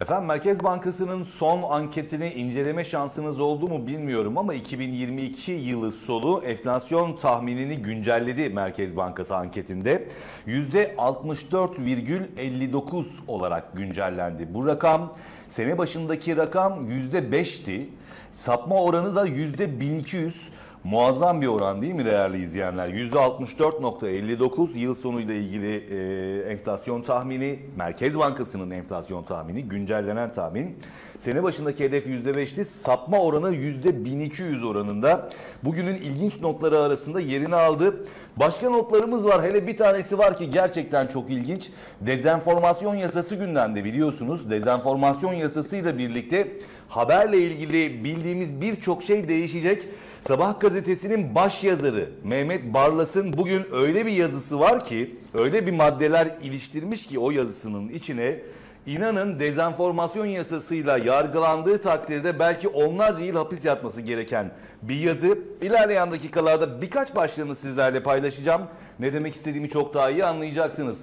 Efendim Merkez Bankası'nın son anketini inceleme şansınız oldu mu bilmiyorum ama 2022 yılı sonu enflasyon tahminini güncelledi Merkez Bankası anketinde. %64,59 olarak güncellendi. Bu rakam sene başındaki rakam %5'ti. Sapma oranı da %1200. Muazzam bir oran değil mi değerli izleyenler? %64.59 yıl sonuyla ilgili e, enflasyon tahmini, Merkez Bankası'nın enflasyon tahmini, güncellenen tahmin. Sene başındaki hedef %5'ti, sapma oranı %1200 oranında. Bugünün ilginç notları arasında yerini aldı. Başka notlarımız var. Hele bir tanesi var ki gerçekten çok ilginç. Dezenformasyon yasası gündemde biliyorsunuz. Dezenformasyon yasasıyla birlikte haberle ilgili bildiğimiz birçok şey değişecek. Sabah gazetesinin baş yazarı Mehmet Barlas'ın bugün öyle bir yazısı var ki, öyle bir maddeler iliştirmiş ki o yazısının içine inanın dezenformasyon yasasıyla yargılandığı takdirde belki onlarca yıl hapis yatması gereken bir yazı. İlerleyen dakikalarda birkaç başlığını sizlerle paylaşacağım. Ne demek istediğimi çok daha iyi anlayacaksınız.